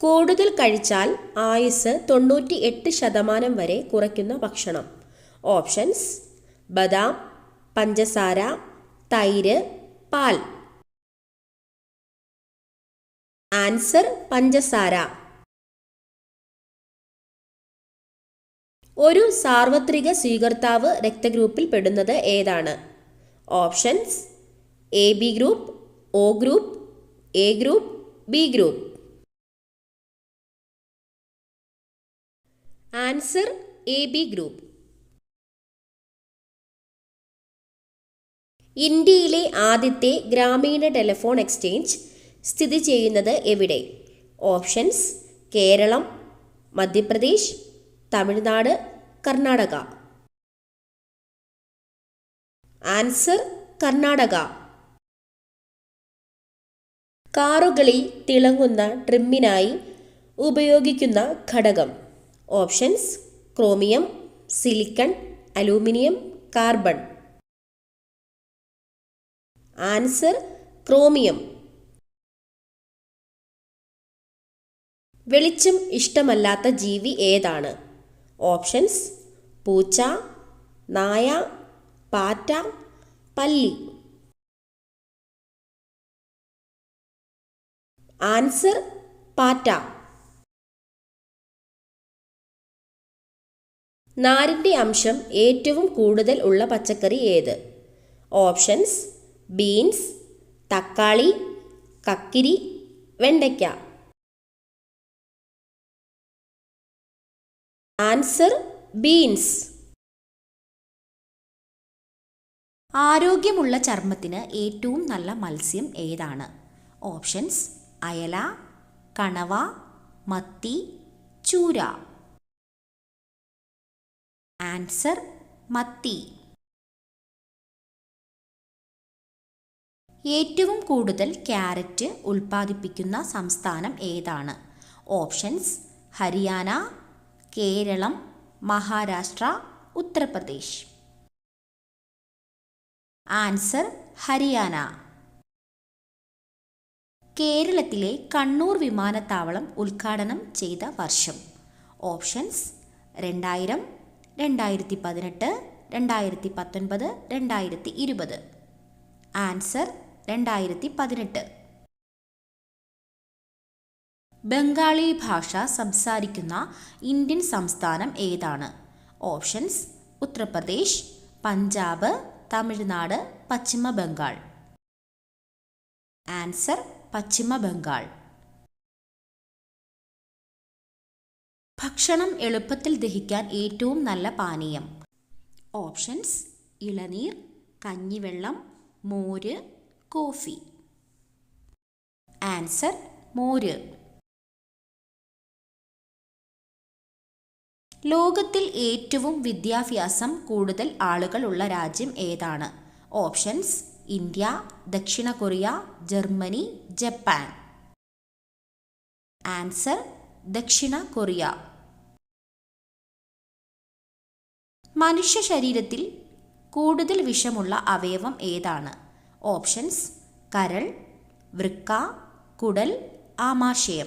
കൂടുതൽ കഴിച്ചാൽ ആയുസ് തൊണ്ണൂറ്റി എട്ട് ശതമാനം വരെ കുറയ്ക്കുന്ന ഭക്ഷണം. ഓപ്ഷൻസ് ബദാം പഞ്ചസാര തൈര് പാൽ. ആൻസർ പഞ്ചസാര. ഒരു സാർവത്രിക സ്വീകർത്താവ് രക്തഗ്രൂപ്പിൽ പെടുന്നത് ഏതാണ്? Options A B group O group A group B group. Answer A B group. ഇന്ത്യയിലെ ആദ്യത്തെ ഗ്രാമീണ ടെലിഫോൺ എക്സ്ചേഞ്ച് സ്ഥിതി ചെയ്യുന്നത് എവിടെ? ഓപ്ഷൻസ് കേരളം മധ്യപ്രദേശ് തമിഴ്നാട് കർണാടക. ആൻസർ കർണാടക. കാറുകളിൽ തിളങ്ങുന്ന ട്രിമ്മിനായി ഉപയോഗിക്കുന്ന ഘടകം. Options chromium silicon aluminium carbon. Answer chromium. വെളിച്ചം ഇഷ്ടമല്ലാത്ത ജീവി ഏതാണ്? ഓപ്ഷൻസ് പൂച്ച നായ പാറ്റ പല്ലി. ആൻസർ പാറ്റ. നാരിന്റെ അംശം ഏറ്റവും കൂടുതൽ ഉള്ള പച്ചക്കറി ഏത്? ഓപ്ഷൻസ് ബീൻസ് തക്കാളി കക്കിരി വെണ്ടയ്ക്ക. Answer beans. ആരോഗ്യമുള്ള ചർമ്മത്തിന് ഏറ്റവും നല്ല മത്സ്യം ഏതാണ്? ഓപ്ഷൻസ് അയല കണവ മത്തി ചൂര. ആൻസർ മത്തി. ഏറ്റവും കൂടുതൽ ക്യാരറ്റ് ഉൽപ്പാദിപ്പിക്കുന്ന സംസ്ഥാനം ഏതാണ്? ഓപ്ഷൻസ് ഹരിയാന കേരളം മഹാരാഷ്ട്ര ഉത്തർപ്രദേശ്. ആൻസർ ഹരിയാന. കേരളത്തിലെ കണ്ണൂർ വിമാനത്താവളം ഉദ്ഘാടനം ചെയ്ത വർഷം. ഓപ്ഷൻസ് രണ്ടായിരം രണ്ടായിരത്തി പതിനെട്ട് രണ്ടായിരത്തി പത്തൊൻപത് രണ്ടായിരത്തി ഇരുപത് ആൻസർ രണ്ടായിരത്തി പതിനെട്ട് ബംഗാളി ഭാഷ സംസാരിക്കുന്ന ഇന്ത്യൻ സംസ്ഥാനം ഏതാണ്? ഓപ്ഷൻസ് ഉത്തർപ്രദേശ് പഞ്ചാബ് തമിഴ്നാട് പശ്ചിമ ബംഗാൾ ആൻസർ പശ്ചിമ ബംഗാൾ ഭക്ഷണം എളുപ്പത്തിൽ ദഹിക്കാൻ ഏറ്റവും നല്ല പാനീയം. ഓപ്ഷൻസ് ഇളനീർ കഞ്ഞിവെള്ളം മോര് കോഫി. ആൻസർ മോര്. ലോകത്തിൽ ഏറ്റവും വിദ്യാഭ്യാസം കൂടുതൽ ആളുകളുള്ള രാജ്യം ഏതാണ്? ഓപ്ഷൻസ് ഇന്ത്യ ദക്ഷിണ കൊറിയ ജർമ്മനി ജപ്പാൻ. ആൻസർ ദക്ഷിണ കൊറിയ. മനുഷ്യ ശരീരത്തിൽ കൂടുതൽ വിഷമുള്ള അവയവം ഏതാണ്? ഓപ്ഷൻസ് കരൾ വൃക്ക കുടൽ ആമാശയം.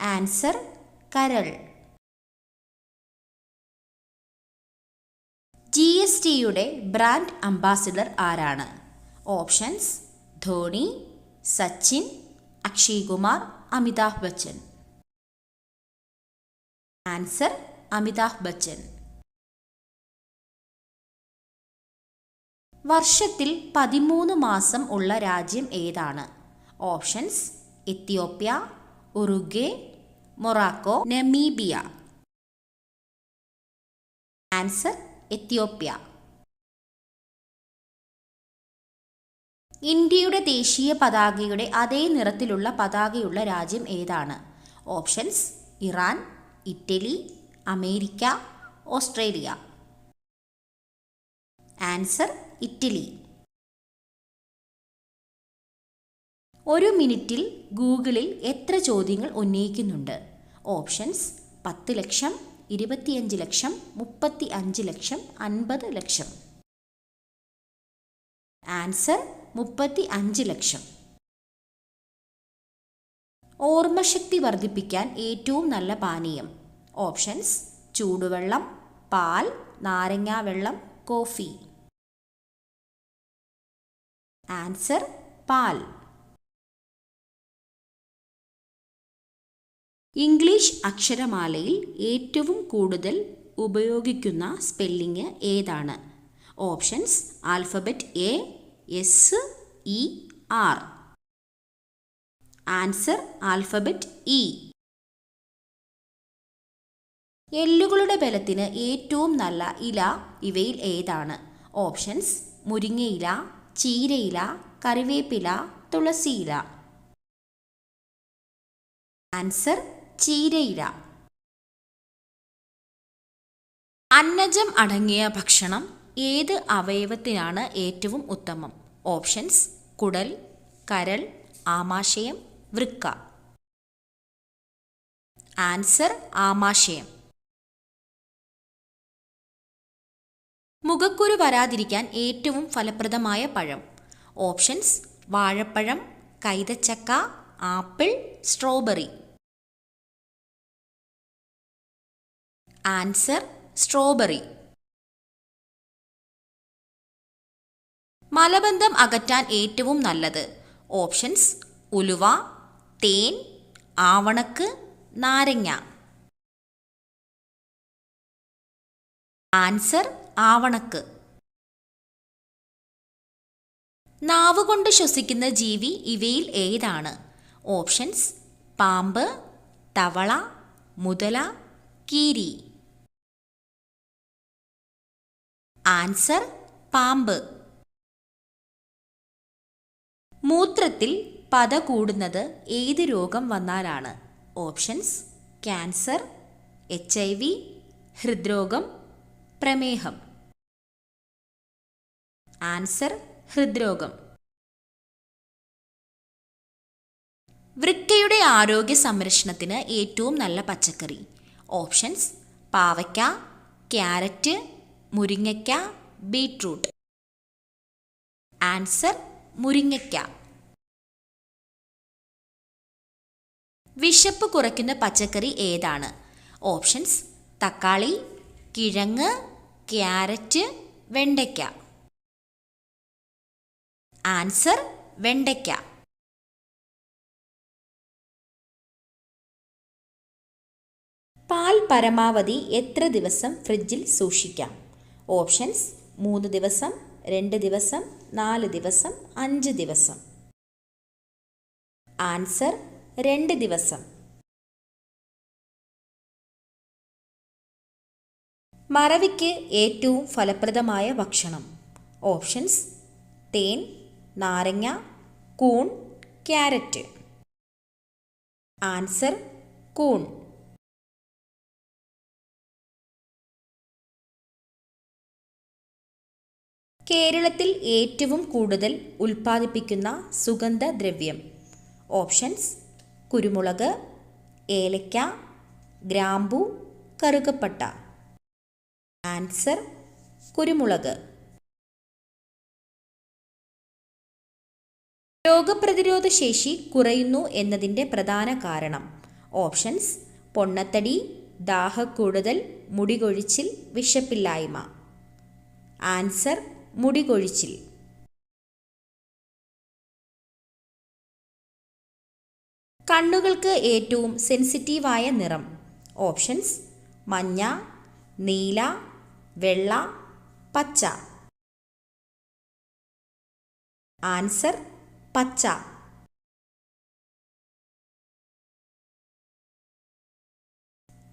ആൻസർ കരൾ. ജി എസ് ടിയുടെ ബ്രാൻഡ് അംബാസിഡർ ആരാണ്? ഓപ്ഷൻസ് ധോണി സച്ചിൻ അക്ഷയ് കുമാർ അമിതാഭ് ബച്ചൻ. ആൻസർ അമിതാഭ് ബച്ചൻ. വർഷത്തിൽ പതിമൂന്ന് മാസം ഉള്ള രാജ്യം ഏതാണ്? Options Ethiopia Uruguay Morocco Namibia. Answer Ethiopia ഇന്ത്യയുടെ ദേശീയ പതാകയുടെ അതേ നിറത്തിലുള്ള പതാകയുള്ള രാജ്യം ഏതാണ്? Options Iran Italy America Australia. Answer Italy. ഒരു മിനിറ്റിൽ ഗൂഗിളിൽ എത്ര ചോദ്യങ്ങൾ ഉന്നയിക്കുന്നുണ്ട്? ഓപ്ഷൻസ് പത്ത് ലക്ഷം ഇരുപത്തിയഞ്ച് ലക്ഷം മുപ്പത്തി അഞ്ച് ലക്ഷം അൻപത് ലക്ഷം. ആൻസർ മുപ്പത്തി അഞ്ച് ലക്ഷം. ഓർമ്മശക്തി വർദ്ധിപ്പിക്കാൻ ഏറ്റവും നല്ല പാനീയം. ഓപ്ഷൻസ് ചൂടുവെള്ളം പാൽ നാരങ്ങാ വെള്ളം കോഫി. ആൻസർ പാൽ. ഇംഗ്ലീഷ് അക്ഷരമാലയിൽ ഏറ്റവും കൂടുതൽ ഉപയോഗിക്കുന്ന സ്പെല്ലിംഗ് ഏതാണ്? Options alphabet A S E R answer alphabet E എല്ലുകളുടെ ബലത്തിന് ഏറ്റവും നല്ല ഇല ഇവയിൽ ഏതാണ്? ഓപ്ഷൻസ് മുരിങ്ങയില ചീരയില കറിവേപ്പില തുളസിയില ആൻസർ ചീരയില അന്നജം അടങ്ങിയ ഭക്ഷണം ഏത് അവയവത്തിനാണ് ഏറ്റവും ഉത്തമം? ഓപ്ഷൻസ് കുടൽ കരൾ ആമാശയം വൃക്ക. ആൻസർ ആമാശയം. മുഖക്കുരു വരാതിരിക്കാൻ ഏറ്റവും ഫലപ്രദമായ പഴം. ഓപ്ഷൻസ് വാഴപ്പഴം കൈതച്ചക്ക ആപ്പിൾ സ്ട്രോബെറി. Answer strawberry. മലബന്ധം അകറ്റാൻ ഏറ്റവും നല്ലത്. ഓപ്ഷൻസ് ഉലുവ തേൻ ആവണക്ക് നാരങ്ങ. ആൻസർ ആവണക്ക്. നാവുകൊണ്ട് ശ്വസിക്കുന്ന ജീവി ഇവയിൽ ഏതാണ്? ഓപ്ഷൻസ് പാമ്പ് തവള മുതല കീരി. ആൻസർ പാമ്പ്. മൂത്രത്തിൽ പത കൂടുന്നത് ഏത് രോഗം വന്നാലാണ്? Options cancer H I V ഹൃദ്രോഗം പ്രമേഹം. ആൻസർ ഹൃദ്രോഗം. വൃക്കയുടെ ആരോഗ്യ സംരക്ഷണത്തിന് ഏറ്റവും നല്ല പച്ചക്കറി. ഓപ്ഷൻസ് പാവയ്ക്ക ക്യാരറ്റ് മുരിങ്ങയ്ക്ക ബീട്രൂട്ട്. ആൻസർ മുരിങ്ങയ്ക്ക. വിശപ്പ് കുറയ്ക്കുന്ന പച്ചക്കറി ഏതാണ്? ഓപ്ഷൻസ് തക്കാളി കിഴങ്ങ് ക്യാരറ്റ് വെണ്ടയ്ക്ക. ആൻസർ വെണ്ടയ്ക്ക. പാൽ പരമാവധി എത്ര ദിവസം ഫ്രിഡ്ജിൽ സൂക്ഷിക്കാം? ഓപ്ഷൻസ് മൂന്ന് ദിവസം രണ്ട് ദിവസം നാല് ദിവസം അഞ്ച് ദിവസം. ആൻസർ രണ്ട് ദിവസം. മറവിക്ക് ഏറ്റവും ഫലപ്രദമായ ഭക്ഷണം. ഓപ്ഷൻസ് തേൻ നാരങ്ങ കൂൺ ക്യാരറ്റ്. ആൻസർ കൂൺ. കേരളത്തിൽ ഏറ്റവും കൂടുതൽ ഉൽപ്പാദിപ്പിക്കുന്ന സുഗന്ധദ്രവ്യം. ഓപ്ഷൻസ് കുരുമുളക് ഏലക്ക ഗ്രാമ്പു കറുകപ്പട്ട. ആൻസർ കുരുമുളക്. രോഗപ്രതിരോധ ശേഷി കുറയുന്നു എന്നതിന്റെ പ്രധാന കാരണം. ഓപ്ഷൻസ് പൊണ്ണത്തടി ദാഹക്കൂടുതൽ മുടികൊഴിച്ചിൽ വിശപ്പില്ലായ്മ. ആൻസർ മുടികൊഴിച്ചിൽ. കണ്ണുകൾക്ക് ഏറ്റവും സെൻസിറ്റീവായ നിറം. ഓപ്ഷൻസ് മഞ്ഞ നീല വെള്ള പച്ച. ആൻസർ പച്ച.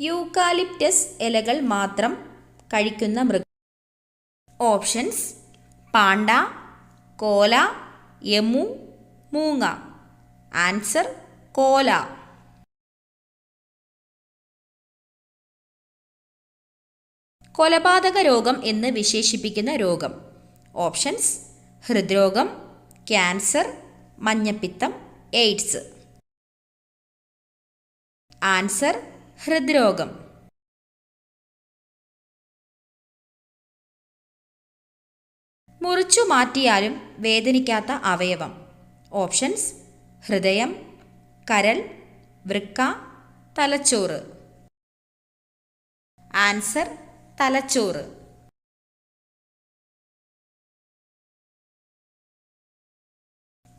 യൂക്കാലിപ്റ്റസ് ഇലകൾ മാത്രം കഴിക്കുന്ന മൃഗം. ഓപ്ഷൻസ് പാണ്ട കോല യമു മൂങ്ങ. ആൻസർ കോല. കൊലപാതക രോഗം എന്ന് വിശേഷിപ്പിക്കുന്ന രോഗം. ഓപ്ഷൻസ് ഹൃദ്രോഗം ക്യാൻസർ മഞ്ഞപ്പിത്തം എയ്ഡ്സ്. ആൻസർ ഹൃദ്രോഗം. മുറിച്ചു മാറ്റിയാലും വേദനിക്കാത്ത അവയവം. ഓപ്ഷൻസ് ഹൃദയം കരൽ വൃക്ക തലച്ചോറ്. ആൻസർ തലച്ചോറ്.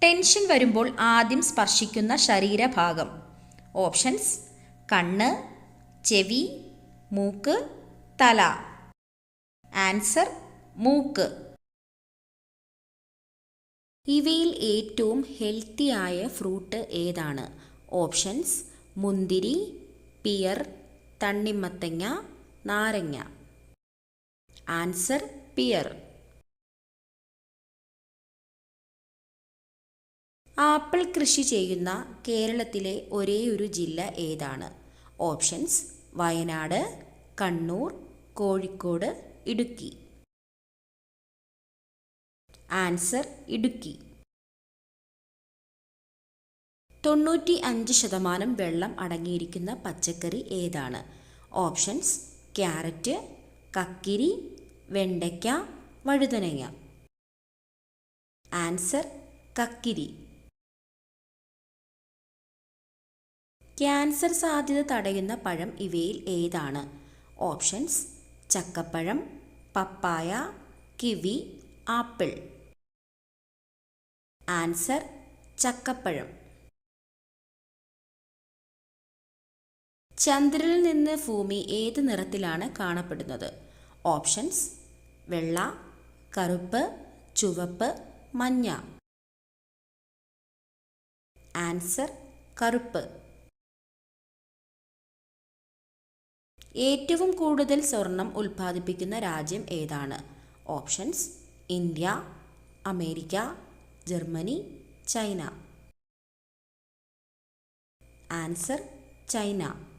ടെൻഷൻ വരുമ്പോൾ ആദ്യം സ്പർശിക്കുന്ന ശരീരഭാഗം. ഓപ്ഷൻസ് കണ്ണ് ചെവി മൂക്ക് തല. ആൻസർ മൂക്ക്. ഇവയിൽ ഏറ്റവും ഹെൽത്തിയായ ഫ്രൂട്ട് ഏതാണ്? ഓപ്ഷൻസ് മുന്തിരി പിയർ തണ്ണിമത്തങ്ങ നാരങ്ങ. Answer pear. ആപ്പിൾ കൃഷി ചെയ്യുന്ന കേരളത്തിലെ ഒരേയൊരു ജില്ല ഏതാണ്? ഓപ്ഷൻസ് വയനാട് കണ്ണൂർ കോഴിക്കോട് ഇടുക്കി. ആൻസർ ഇടുക്കി. തൊണ്ണൂറ്റി അഞ്ച് ശതമാനം വെള്ളം അടങ്ങിയിരിക്കുന്ന പച്ചക്കറി ഏതാണ്? ഓപ്ഷൻസ് ക്യാരറ്റ് കക്കിരി വെണ്ടയ്ക്ക വഴുതനങ്ങ. ആൻസർ കക്കിരി. ക്യാൻസർ സാധ്യത തടയുന്ന പഴം ഇവയിൽ ഏതാണ്? ഓപ്ഷൻസ് ചക്കപ്പഴം പപ്പായ കിവി ആപ്പിൾ. ആൻസർ ചക്കപ്പഴം. ചന്ദ്രനിൽ നിന്ന് ഭൂമി ഏത് നിറത്തിലാണ് കാണപ്പെടുന്നത്? ഓപ്ഷൻസ് വെള്ള കറുപ്പ് ചുവപ്പ് മഞ്ഞ. ആൻസർ കറുപ്പ്. ഏറ്റവും കൂടുതൽ സ്വർണം ഉൽപ്പാദിപ്പിക്കുന്ന രാജ്യം ഏതാണ്? Options India America Germany China. Answer China.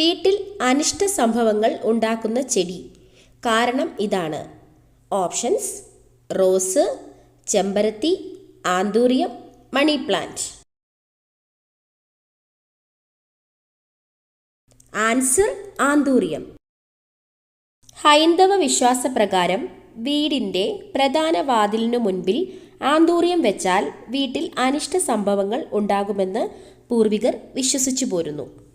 വീട്ടിൽ അനിഷ്ട സംഭവങ്ങൾ ഉണ്ടാക്കുന്ന ചെടി. കാരണം ഇതാണ്. ഓപ്ഷൻസ് റോസ് ചെമ്പരത്തി anthurium money plant. Answer anthurium. ഹൈന്ദവ വിശ്വാസപ്രകാരം വീടിന്റെ പ്രധാന വാതിലിനു മുൻപിൽ ആന്തൂറിയം വെച്ചാൽ വീട്ടിൽ അനിഷ്ട സംഭവങ്ങൾ ഉണ്ടാകുമെന്ന് പൂർവികർ വിശ്വസിച്ചു പോരുന്നു.